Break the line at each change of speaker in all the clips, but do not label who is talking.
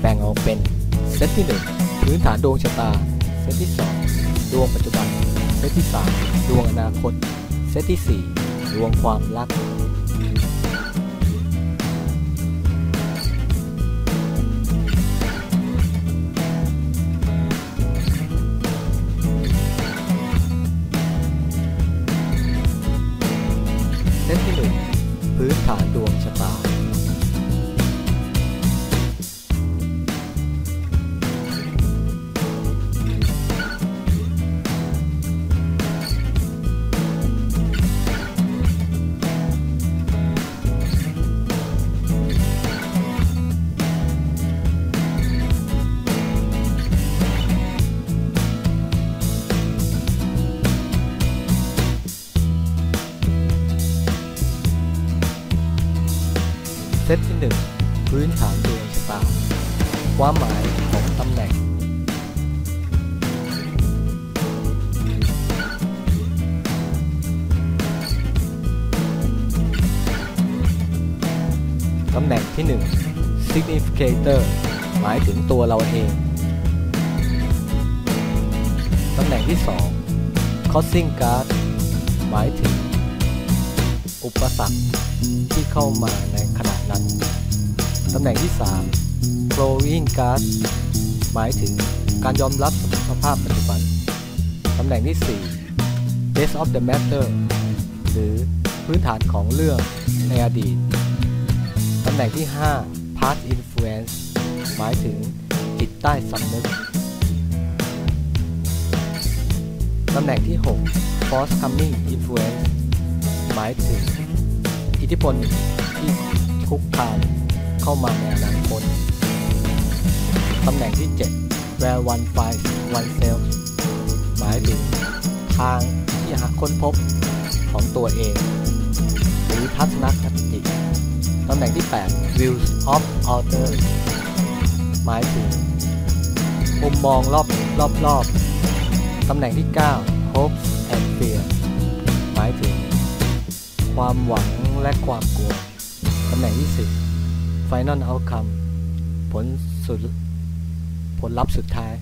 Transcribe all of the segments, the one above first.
แบ่งออกเป็น เซตที่ 1 พื้นฐานดวงชะตา เซตที่ 2 ดวงปัจจุบัน เซตที่ 3 ดวงอนาคต เซตที่ 4 ดวงความรัก เซตที่ 1 พื้นฐานดวงชะตา ความหมายของตำแหน่ง ตำแหน่งที่ 1 significator หมายถึงตัวเราเอง ตำแหน่งที่ 2 causing guard หมายถึง อุปสรรคที่เข้ามาในขณะนั้น ตำแหน่งที่3 flowing guard หมายถึงการยอมรับสภาพปัจจุบัน ตำแหน่งที่ 4 base of the matter หรือพื้นฐานของเรื่องในอดีต ตำแหน่งที่ 5 past influence หมายถึงจิตใต้สำนึก ตำแหน่งที่ 6 forthcoming influence หมายถึง อิทธิพลที่คุกคามเข้ามาในอนาคตตำแหน่งที่ 7 where one finds oneself หมายถึงทางที่หาค้นพบของตัวเอง หรือทัศนคติตำแหน่งที่ 8 views of others หมายถึงมุมมองรอบรอบรอบตำแหน่งที่ 9 hopes and fear หมายถึง ความหวังและความกลัว ตำแหน่งที่10 Final Outcome ผลสุด ผลลัพธ์สุดท้าย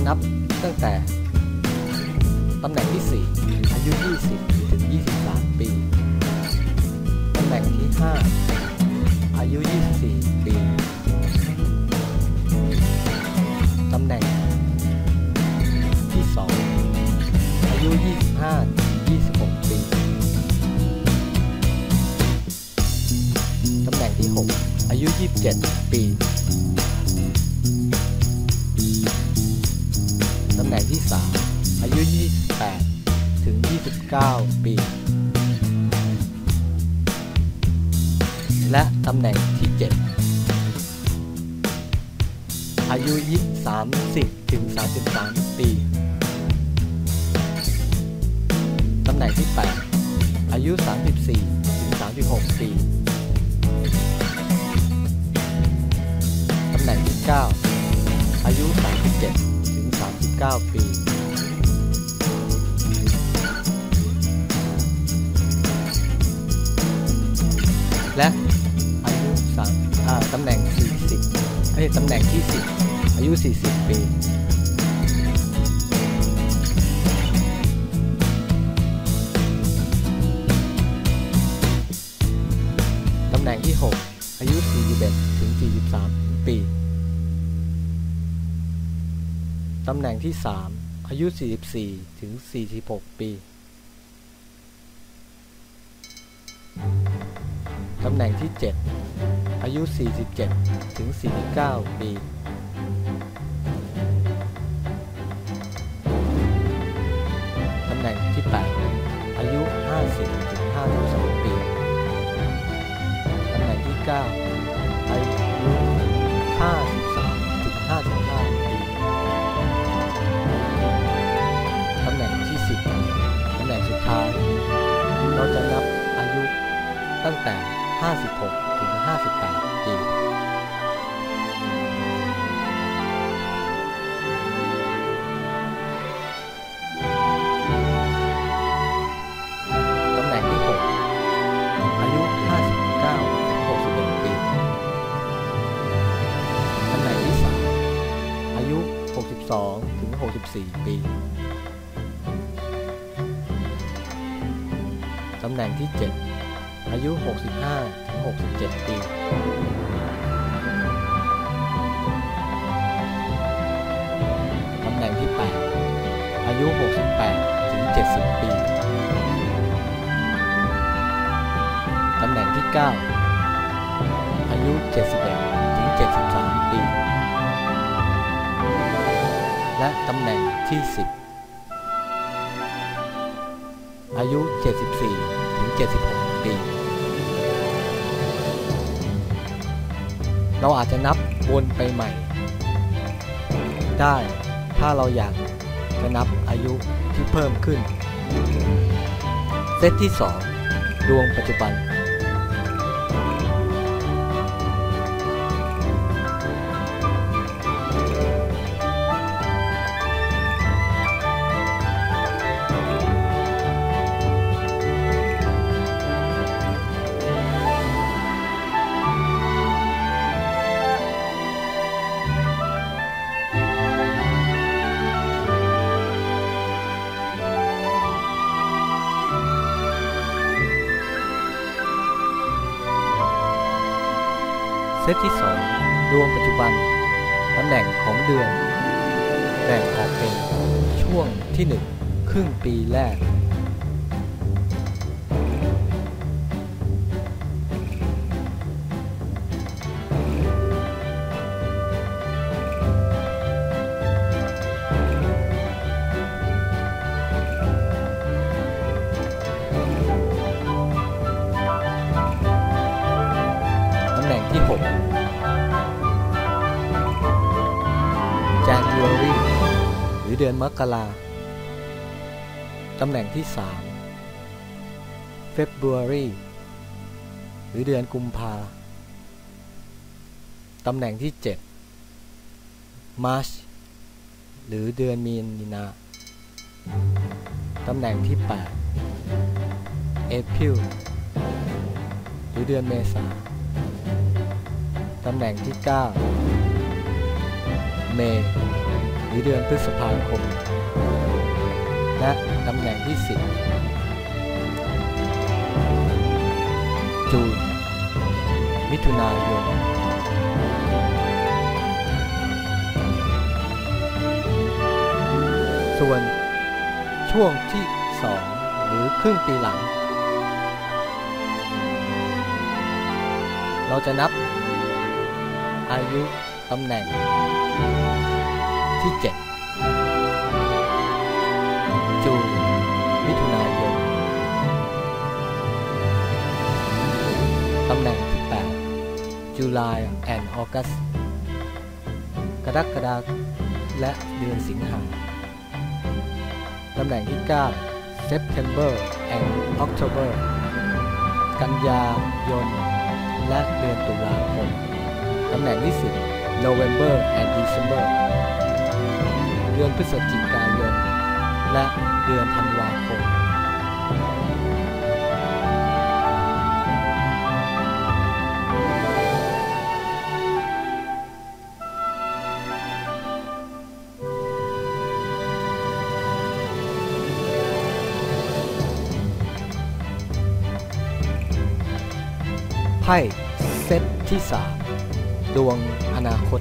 จะนับตั้งแต่ตำแหน่งที่ 4 อายุ 20 ถึง 23 ปี ตำแหน่งที่ 5 อายุ 24 ปี ตำแหน่งที่ 2 อายุ 25 ถึง 26 ปี ตำแหน่งที่ 6 อายุ 27 ปี แหน่งที่3อายุ 28 ถึง 29 ปี และตำแหน่งที่ 7 อายุ 30 ถึง 33 ปี ตำแหน่งที่ 8 อายุ 34 ถึง 36 ปี 9 ปี และอายุสังตำแหน่ง 40เอ้ตำแหน่งที่ 10 อายุ 40 ปีตำแหน่งที่ 6 อายุ 41 ถึง 43 ปี ตำแหน่งที่ 3 อายุ 44 ถึง 46 ปี ตำแหน่งที่ 7 อายุ 47 ถึง 49 ปี ตำแหน่งที่ 8 อายุ 50 ถึง 52 ปี ตำแหน่งที่ 9 อายุ 5 ตั้งแต่ 56 ถึง 58 ปีตำแหน่งที่ 6 อายุ 59 ถึง 61 ปีตำแหน่งที่ 3 อายุ 62 ถึง 64 ปีตำแหน่งที่ 7 อายุ 65-67 ปีตำแหน่งที่ 8 อายุ 68-70 ปีตำแหน่งที่ 9 อายุ 71-73 ปี และตำแหน่งที่ 10 อายุ 74-76 ปี เราอาจจะนับวนไปใหม่ ได้ถ้าเราอยากจะนับอายุที่เพิ่มขึ้น เซตที่ 2 ดวงปัจจุบัน ซตที่ 2 ดวงปัจจุบัน ตำแหน่งของเดือน แบ่งออกเป็นช่วงที่ 1 ครึ่งปีแรก มกราตำแหน่งที่ 3 February หรือเดือนกุมภาตำแหน่งที่ 7 March หรือเดือนมีนาตำแหน่งที่ 8 April หรือเดือนเมษาตำแหน่งที่9เมษ หรือเดือนพฤษภาคม และตำแหน่งที่ 10 จูน มิถุนายนส่วนช่วงที่ 2 หรือครึ่งปีหลัง เราจะนับอายุตำแหน่ง ที่ 7 จูนมิถุนายนตำแหน่งที่8จุลาย and August กรกฎาคมและเดือนสิงหาตำแหน่งที่ 9 September and October กันยายน และเดือนตุลาคม ตำแหน่งที่ 10 November and December ดือนพฤศจิกายน และเดือนธันวาคม ไพ่เซตที่ 3 ดวงอนาคต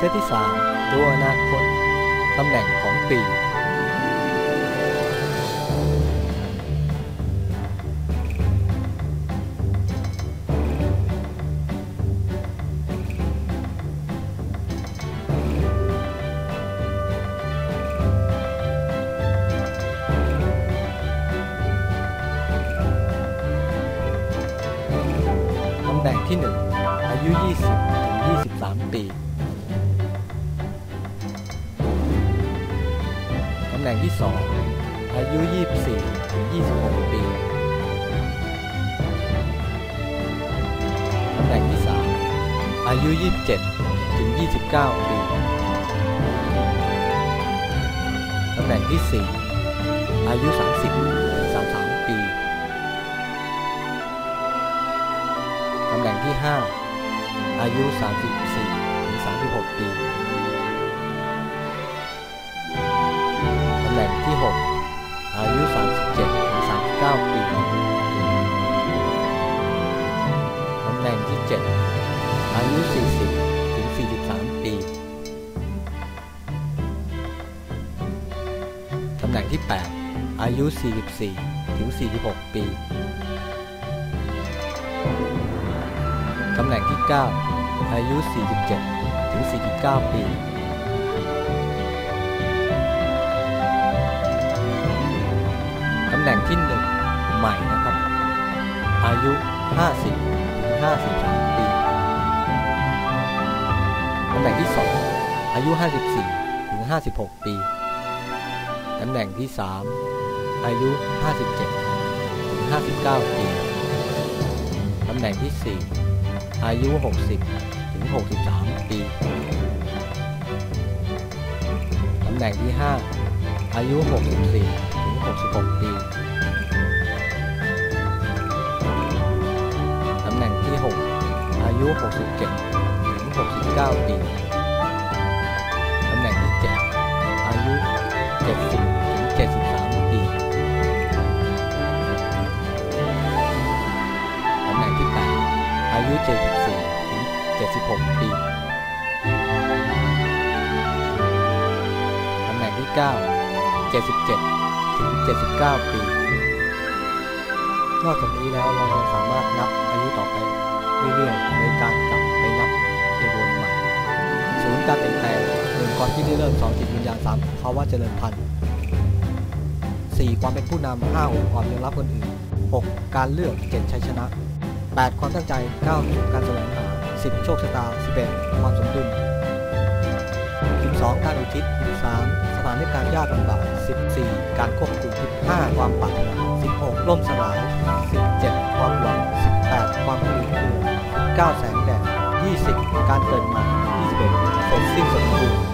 เซตที่3ดวงอนาคตตำแหน่งของปีตำแหน่งที่ 1 อายุ 20ถึง23 ปี น่งที่ 2 อายุ 24 ถึง 26 ปี ตำแหน่งที่ 3 อายุ 27 ถึง 29 ปี ตำแหน่งที่ 4 อายุ 30 ถึง 33 ปี ตำแหน่งที่ 5 อายุ 34 ถึง 36 ปี 7 อายุ 40 ถึง 43 ปี ตำแหน่งที่ 8 อายุ 44 ถึง 46 ปี ตำแหน่งที่ 9 อายุ 47 ถึง 49 ปีตำแหน่งที่ 1 ใหม่นะครับ อายุ 50 ถึง 53ำแหน่งที่ 2 อายุ 54 ถึง 56 ปี ตำแหน่งที่ 3 อายุ 57 ถึง 59 ปี ตำแหน่งที่ 4 อายุ 60 ถึง 63 ปี ตำแหน่งที่ 5 อายุ 64 ถึง 66 ปี ตำแหน่งที่ 6 อายุ 67 69 ปี ตำแหน่งที่ 7 อายุ 70 ถึง 73 ปี ตำแหน่งที่ 8 อายุ 74 ถึง 76 ปี ตำแหน่งที่ 9 77 ถึง 79 ปี นอกจากนี้แล้วเรายังสามารถนับอายุต่อไปเรื่อยๆโดยการกลับ การเปลี่ยนแปลงหนึ่งความคิดที่เริ่มสองจิตวิญญาณสามภาวะเจริญพันธุ์ 4. ความเป็นผู้นำ 5. องค์ความยอมรับคนอื่น 6. การเลือกเ 7. ชัยชนะ 8. ความตั้งใจ 9. การแสวงหา 10. โชคชะตา 11. ความสมดุล 12. การอุทิศ 13. สถานการยากลำบาก 14. การควบคุม 15. ความปัารถนา 16. ล่มสลาย 17. ความหวัง 18. ความกลุ่มกลัว9แสงแดด 20. การเกิดใหม่21 participa do